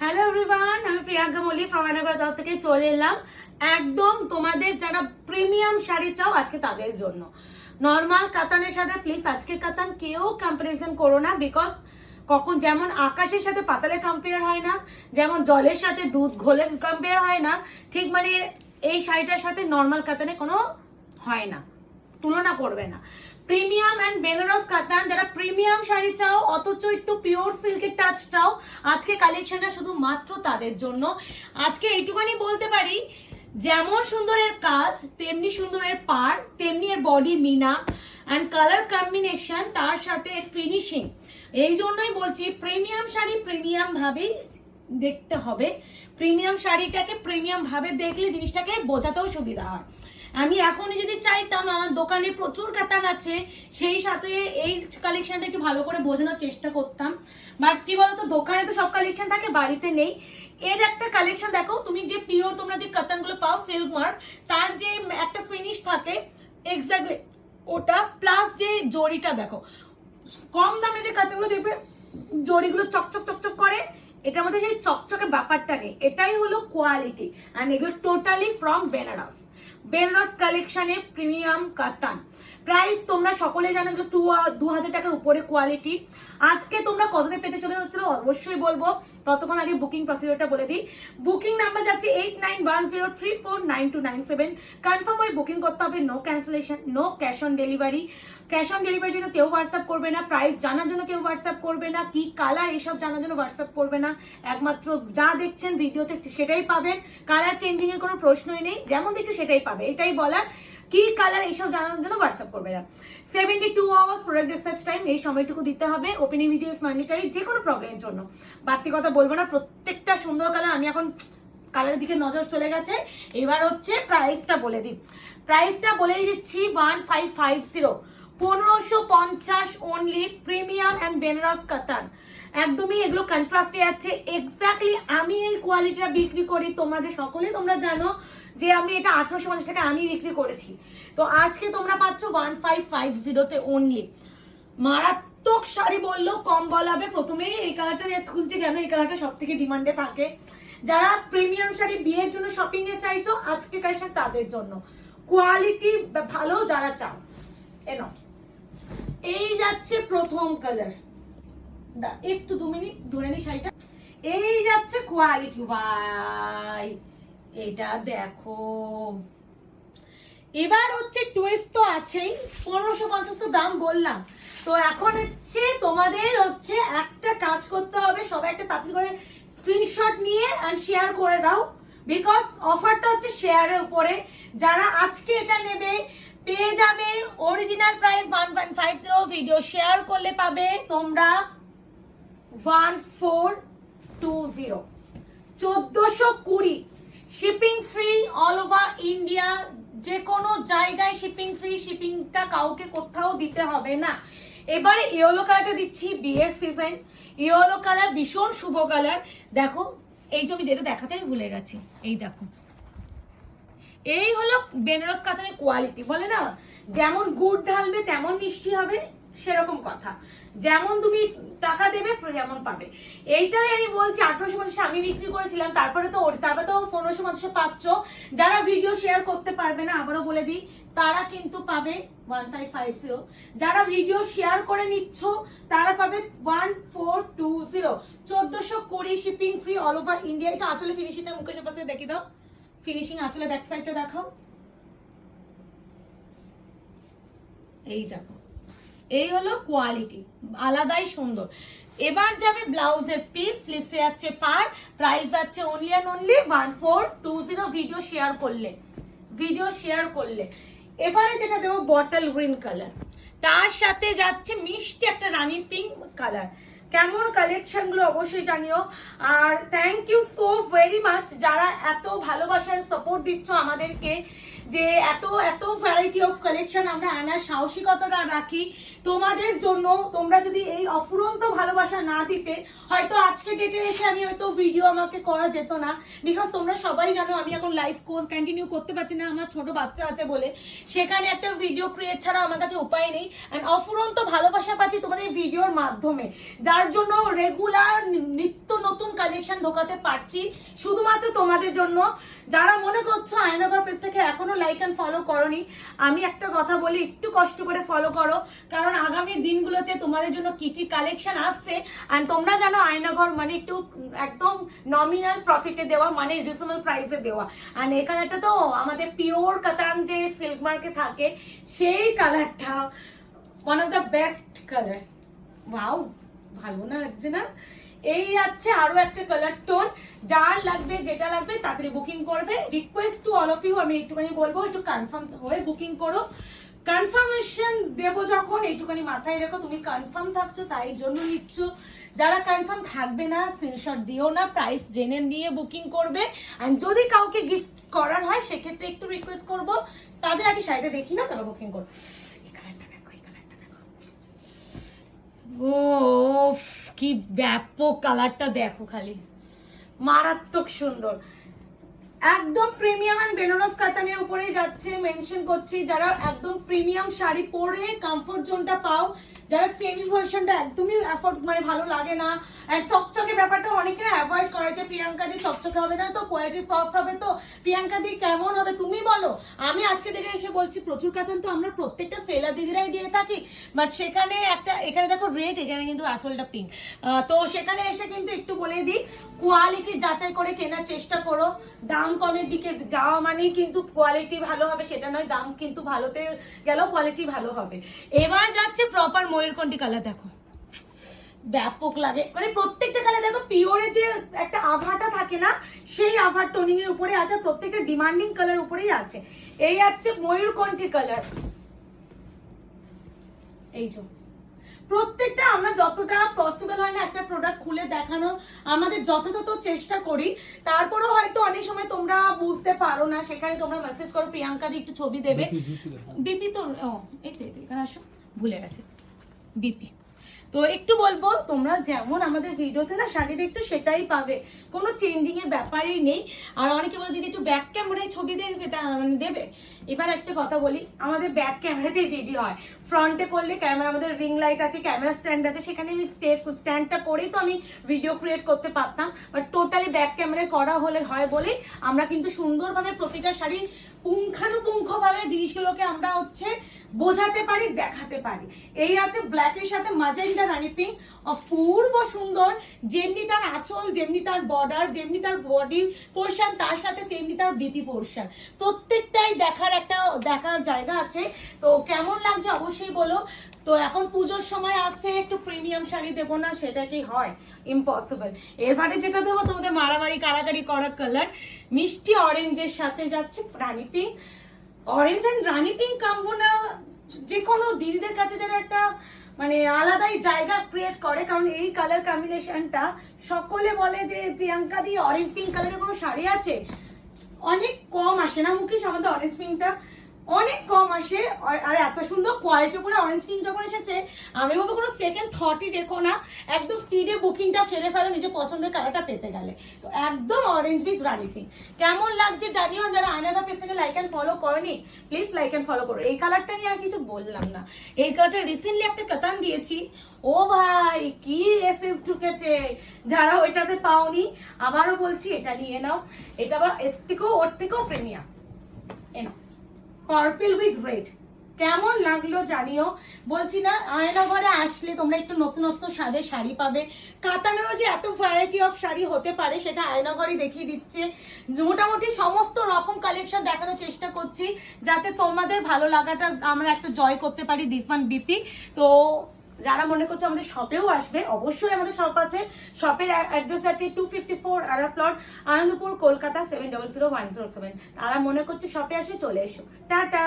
Hello everyone আমি Priyanka Mallick from তরফ থেকে চলে এলাম। একদম তোমাদের যারা প্রিমিয়াম শাড়ি চাও আজকে তাদের জন্য। নর্মাল কাতানের সাথে প্লিজ আজকে কাতান কেউ কম্পারিজন করো না বিকজ কখন যেমন আকাশের সাথে পাতালে কম্পেয়ার হয় না, যেমন জলের সাথে দুধ ঘোলের কম্পেয়ার হয় না, ঠিক মানে এই শাড়িটার সাথে নর্মাল কাতানে কোনো হয় না, তুলনা করবে না। প্রিমিয়াম অ্যান্ড বেনারস কাতান, যারা প্রিমিয়াম শাড়ি চাও, অথচ একটু পিওর সিল্কের টাচ চাও, আজকে কালেকশনটা শুধু মাত্র তাদের জন্য। আজকে এইটুখানি বলতে পারি, যেমন সুন্দরের কাজ, তেমনি সুন্দরের পার তেমনি এর বডি মিনা অ্যান্ড কালার কম্বিনেশন তার সাথে ফিনিশিং এই জন্যই বলছি, প্রিমিয়াম শাড়ি প্রিমিয়াম ভাবেই দেখতে হবে। প্রিমিয়াম শাড়িটাকে প্রিমিয়াম ভাবে দেখলে জিনিসটাকে বোঝাতেও সুবিধা হয়। আমি এখনই যদি চাইতাম, আমার দোকানে প্রচুর কাতান আছে, সেই সাথে এই কালেকশনটা একটু ভালো করে বোঝানোর চেষ্টা করতাম। বাট কি বলতো, দোকানে তো সব কালেকশন থাকে, বাড়িতে নেই। এর একটা কালেকশন দেখো, তুমি যে পিওর তোমরা যে কাতানগুলো পাও সিল্ক মার্ক তার যে একটা ফিনিশ থাকে এক্স্যাক্টলি ওটা প্লাস যে জড়িটা দেখো। কম দামে যে কাতানগুলো দেখবে, জড়িগুলো চকচক চকচক করে, এটার মধ্যে সেই চকচকে ব্যাপারটা নেই। এটাই হলো কোয়ালিটি অ্যান্ড এগুলো টোটালি ফ্রম বেনারস বেনারস কালেকশনের প্রিমিয়াম কাতান প্রাইস তোমরা সকলে জানো যে টু দু হাজার টাকার উপরে কোয়ালিটি আজকে তোমরা কততে পেতে চলে হচ্ছিল অবশ্যই বলব। ততক্ষণ আগে বুকিং প্রসিডিওরটা বলে দিই। বুকিং নাম্বার যাচ্ছে eight nine one zero three four nine two nine seven confirm হয়ে বুকিং করতে হবে no cancellation no cash on delivery cash on ডেলিভারির জন্য কেউ হোয়াটসঅ্যাপ করবে না প্রাইস জানার জন্য কেউ হোয়াটসঅ্যাপ করবে না, কি কালার এইসব জানার জন্য হোয়াটসঅ্যাপ করবে না। একমাত্র যা দেখছেন ভিডিওতে সেটাই পাবেন। কালার চেঞ্জিং এর কোনো প্রশ্নই নেই, যেমন দেখছ সেটাই পাবে। এটাই বলার কি কালার এইসব জানার জন্য হোয়াটসঅ্যাপ করবে না। Seventy two hours product research time এই সময়টুকু দিতে হবে। ওপেনিং ভিডিওস ম্যান্ডেটারি যে কোনো প্রবলেমের জন্য। বাড়তি কথা বলব না, প্রত্যেকটা সুন্দর কালার আমি এখন কালারের দিকে নজর চলে গেছে। এবার হচ্ছে প্রাইসটা বলে দিই। প্রাইসটা বলে দিচ্ছি ওয়ান ফাইভ ফাইভ জিরো পনেরোশো পঞ্চাশ অনলি প্রিমিয়াম অ্যান্ড বেনারস কাতান একদমই এগুলো কন্ট্রাস্টে আছে। এক্স্যাক্টলি আমি এই কোয়ালিটিটা বিক্রি করি, তোমাদের সকলে তোমরা জানো। যে আমি এটা আঠারোশো পঞ্চাশ টাকা আমি বিক্রি করেছি। তো আজকে তোমরা পাচ্ছ ওয়ান ফাইভ ফাইভ জিরোতে অনলি মারাত্মক শাড়ি বলল, কম বলা হবে। প্রথমেই এই কালারটা খুলছে কেন এই কালারটা সব থেকে ডিমান্ডে থাকে। যারা প্রিমিয়াম শাড়ি বিয়ের জন্য শপিং এ চাইছো, আজকে কালেকশন তাদের জন্য। কোয়ালিটি ভালো যারা চাও। এনো এই যাচ্ছে প্রথম কালার একটু দু মিনিট ধরে নি শাড়িটা। এই যাচ্ছে কোয়ালিটি ভাই এটা দেখো। এবার হচ্ছে টুইস্ট তো আছেই, পনেরোশো পঞ্চাশ তো দাম বললাম। তো এখন হচ্ছে তোমাদের হচ্ছে একটা কাজ করতে হবে, সবাই একটা তাড়াতাড়ি করে স্ক্রিনশট নিয়ে অ্যান্ড শেয়ার করে দাও। বিকজ অফারটা হচ্ছে শেয়ারের উপরে। যারা আজকে এটা নেবে, পেয়ে যাবে original price one point five zero video share করলে পাবে তোমরা ওয়ান ফোর টু জিরো চোদ্দশো কুড়ি। Shipping free all over India যে কোনো জায়গায় শিপিং ফ্রি শিপিংটা কাউকে কোথাও দিতে হবে না। এবারে ইয়েলো কালারটা দিচ্ছি বিয়ের সিজন ইয়েলো কালার ভীষণ শুভ কালার দেখো, এই যে আমি যেটা দেখাতে আমি ভুলে গেছি, এই দেখো। এই হলো বেনারস কাতানের কোয়ালিটি বলে না? যেমন গুড় ঢালবে, তেমন মিষ্টি হবে। সেরকম কথা। যেমন তুমি টাকা দেবে যেমন পাবে। এইটাই আমি বলছি, আঠারোশো পঞ্চাশে আমি বিক্রি করেছিলাম, তারপরে তো তারপরে তো পনেরোশো পঞ্চাশে পাচ্ছ। যারা ভিডিও শেয়ার করতে পারবে না, আবারও বলে দিই, তারা কিন্তু পাবে ওয়ান ফাইভ ফাইভ জিরো যারা ভিডিও শেয়ার করে নিচ্ছ, তারা পাবে ওয়ান ফোর টু জিরো চোদ্দশো কুড়ি shipping free all over India এটা আঁচলে ফিনিশিংটা মুখের পাশে দেখি দাও। ফিনিশিং আঁচলে ব্যাক সাইডটা দেখাও। এই দেখো এই হলো কোয়ালিটি আলাদাই সুন্দর। এবার যাবে ব্লাউজের পিস লিপসে যাচ্ছে পার প্রাইস যাচ্ছে only and only one four two zero video share করলে ভিডিও শেয়ার করলে। এবারে যেটা দেবো বটল গ্রিন কালার তার সাথে যাচ্ছে মিষ্টি একটা রানি পিঙ্ক কালার কেমন কালেকশনগুলো অবশ্যই জানিও। আর thank you so very much যারা এত ভালোবাসার সাপোর্ট দিচ্ছ আমাদেরকে যে এত এত ভ্যারাইটি অফ কালেকশন আমরা আনার সাহসিকতাটা রাখি। তোমাদের জন্য তোমরা যদি এই অফুরন্ত ভালোবাসা না দিতে, হয়তো আজকে ডেটে এসে আমি হয়তো ভিডিও আমাকে করা যেত না। বিকজ তোমরা সবাই জানো আমি এখন লাইফ কন্টিনিউ করতে পারছি না, আমার ছোট বাচ্চা আছে বলে। সেখানে একটা ভিডিও ক্রিয়েট ছাড়া আমার কাছে উপায় নেই। অ্যান্ড অফুরন্ত ভালোবাসা পাচ্ছি তোমাদের ভিডিওর মাধ্যমে। যার যার জন্য রেগুলার নিত্য নতুন কালেকশন ঢোকাতে পারছি। শুধুমাত্র তোমাদের জন্য। যারা মনে করছ আয়নাঘর পেজটাকে এখনও লাইক অ্যান্ড ফলো করনি, আমি একটা কথা বলি, একটু কষ্ট করে ফলো করো। কারণ আগামী দিনগুলোতে তোমাদের জন্য কি কি কালেকশন আসছে আর তোমরা জানো আয়নাঘর মানে একটু একদম নমিনাল প্রফিটে দেওয়া মানে রিজনেবল প্রাইসে দেওয়া। আর এই তো আমাদের পিওর কাতান যে সিল্ক মার্কে থাকে, সেই কালারটা one of the best colour wow ভালো না লাগছে না। এই আছে আরও একটা কালার টোন যার লাগবে, যেটা লাগবে, তাড়াতাড়ি বুকিং করবে। Request to all of you আমি একটুখানি বলব, একটু কনফার্ম হয়ে বুকিং করো। কনফার্মেশন দেবো যখন এইটুখানি মাথায় রেখো, তুমি কনফার্ম থাকছো, তাই জন্য নিচ্ছ। যারা কনফার্ম থাকবে না স্ক্রিনশট দিও না প্রাইস জেনে নিয়ে বুকিং করবে। আর যদি কাউকে গিফট করার হয়, সেক্ষেত্রে একটু রিকোয়েস্ট করব। তাদের আগে শাড়িটা দেখি না তারা বুকিং করো এই কালারটা দেখো এই কালারটা দেখো ও কি ব্যাপক কালারটা দেখো খালি। মারাত্মক সুন্দর। একদম প্রিমিয়াম এন্ড বেনারস কাতানের উপরেই যাচ্ছে, মেনশন করছি, যারা একদম প্রিমিয়াম শাড়ি পরে কমফোর্ট জোনটা পাও যারা সেমি ভার্সনটা একদমই অ্যাফোর্ড মানে ভালো লাগে না। চকচকে ব্যাপারটা অনেকে অ্যাভয়েড করে যে প্রিয়াঙ্কা দি চকচকে হবে না তো কোয়ালিটি সফট হবে তো। প্রিয়াঙ্কা দি কেমন হবে তুমি বলো। আমি আজকে থেকে এসে বলছি, প্রচুর কাতান তো আমরা প্রত্যেকটা সেলার দিদিরাই দিয়ে থাকি। বাট সেখানে একটা, এখানে দেখো রেড এখানে কিন্তু আঁচলটা পিঙ্ক তো সেখানে এসে কিন্তু একটু বলে দিই কোয়ালিটি যাচাই করে কেনার চেষ্টা করো। দাম কমের দিকে যাওয়া মানেই কিন্তু কোয়ালিটি ভালো হবে, সেটা নয়, দাম কিন্তু ভালোতে গেলেও কোয়ালিটি ভালো হবে। এবার যাচ্ছে প্রপার ময়ূরকণ্ঠী কালার দেখো? ব্যাপক লাগে। মানে প্রত্যেকটা কালার দেখো পিওরে যে একটা আভাটা থাকে না সেই আভার টোনিং এর উপরে আছে প্রত্যেকটা ডিমান্ডিং কালার উপরেই আছে। এই আছে ময়ূরকণ্ঠী কালার? এই যে। প্রত্যেকটা আমরা যতটা পসিবল হয় না একটা প্রোডাক্ট খুলে দেখানো আমাদের যথাযথ চেষ্টা করি। তারপরেও হয়তো অনেক সময় তোমরা বুঝতে পারো না সেখানে তোমরা মেসেজ করো প্রিয়াঙ্কা দি একটু ছবি দেবে। বিপি তো ও এই তো এই তো, এখানে আসো ভুলে গেছে। বিপি তো একটু বলব, তোমরা যেমন আমাদের ভিডিওতে না শাড়ি দেখছ, সেটাই পাবে। কোনো চেঞ্জিং এর ব্যাপারই নেই। আর অনেকে বলে একটু ব্যাক ক্যামেরায় ছবি দেখবে মানে দেবে? এবার একটা কথা বলি, আমাদের ব্যাক ক্যামেরাতেই ভিডিও হয়। ফ্রন্টে করলে ক্যামেরা আমাদের রিং লাইট আছে ক্যামেরা স্ট্যান্ড আছে, সেখানে আমি স্টেপ স্ট্যান্ডটা করেই তো আমি ভিডিও ক্রিয়েট করতে পারতাম। বাট টোটালি ব্যাক ক্যামেরায় করা হলে হয় বলে আমরা কিন্তু সুন্দরভাবে প্রতিটা শাড়ি পুঙ্খানুপুঙ্খভাবে জিনিসগুলোকে আমরা হচ্ছে বোঝাতে পারি, দেখাতে পারি। এই আছে ব্ল্যাকের সাথে মাজেন্ডা রানি পিঙ্ক অপূর্ব সুন্দর। যেমনি তার আঁচল, যেমনি তার বর্ডার যেমনি তার বডি পোর্শন তার সাথে তেমনি তার বিপি পোর্শন প্রত্যেকটাই দেখার একটা, দেখার জায়গা আছে। তো কেমন লাগছে অবশ্যই বলো। তো এখন পুজোর সময় আসছে একটু প্রিমিয়াম শাড়ি দেবো না, সেটা কি হয়? ইম্পসিবল এরপরে যেটা দেবো, তোমাদের মারামারি কারাকারি করা কালার মিষ্টি অরেঞ্জের সাথে যাচ্ছে rani pink orange and rani pink combo না যে কোনো দিদিদের কাছে যেন একটা মানে আলাদাই জায়গা ক্রিয়েট করে, কারণ এই কালার কম্বিনেশনটা সকলে বলে যে প্রিয়াঙ্কা দি অরেঞ্জ পিঙ্ক কালারের কোনো শাড়ি আছে। অনেক কম আসে না মুকেশ, আমাদের অরেঞ্জ পিঙ্কটা অনেক কম আসে, আর এত সুন্দর কোয়ালিটি উপরে অরেঞ্জ পিঙ্ক যখন এসেছে, আমি বলব কোনো সেকেন্ড থটই দেখো না। একদম স্পিডে বুকিংটা ফেলে ফেলো নিজের পছন্দের কালারটা পেতে গেলে। তো একদম অরেঞ্জ উইথ রানি পিঙ্ক কেমন লাগছে জানিও যারা আয়নাদা পেজটাকে লাইক অ্যান্ড ফলো করনি প্লিজ লাইক অ্যান্ড ফলো করো। এই কালারটা নিয়ে আর কিছু বললাম না। এই কালারটা রিসেন্টলি একটা কাতান দিয়েছি। ও ভাই, কি এসএস ঢুকেছে। যারা ওইটাতে পাওনি, আবারও বলছি, এটা নিয়ে নাও। এটা আবার এর থেকেও ওর থেকেও প্রিমিয়াম এনো পার্পল উইথ রেড কেমন লাগল জানিও। বলছি না, আয়নাঘরে আসলে তোমরা একটু নতুনত্ব স্বাদের শাড়ি পাবে। কাতানেরও যে এত ভ্যারাইটি অফ শাড়ি হতে পারে, সেটা আয়নাঘরে দেখিয়ে দিচ্ছে। মোটামুটি সমস্ত রকম কালেকশন দেখানোর চেষ্টা করছি, যাতে তোমাদের ভালো লাগাটা আমরা একটু জয় করতে পারি দিস ওয়ান বিপি। তো যারা মনে করছে আমাদের শপেও আসবে, অবশ্যই আমাদের শপ আছে। শপের অ্যাড্রেস আছে টু ফিফটি ফোর আরা plot Anandapur Kolkata seven double zero one zero seven তারা মনে করছে শপে আসবে চলে এসো। টাটা!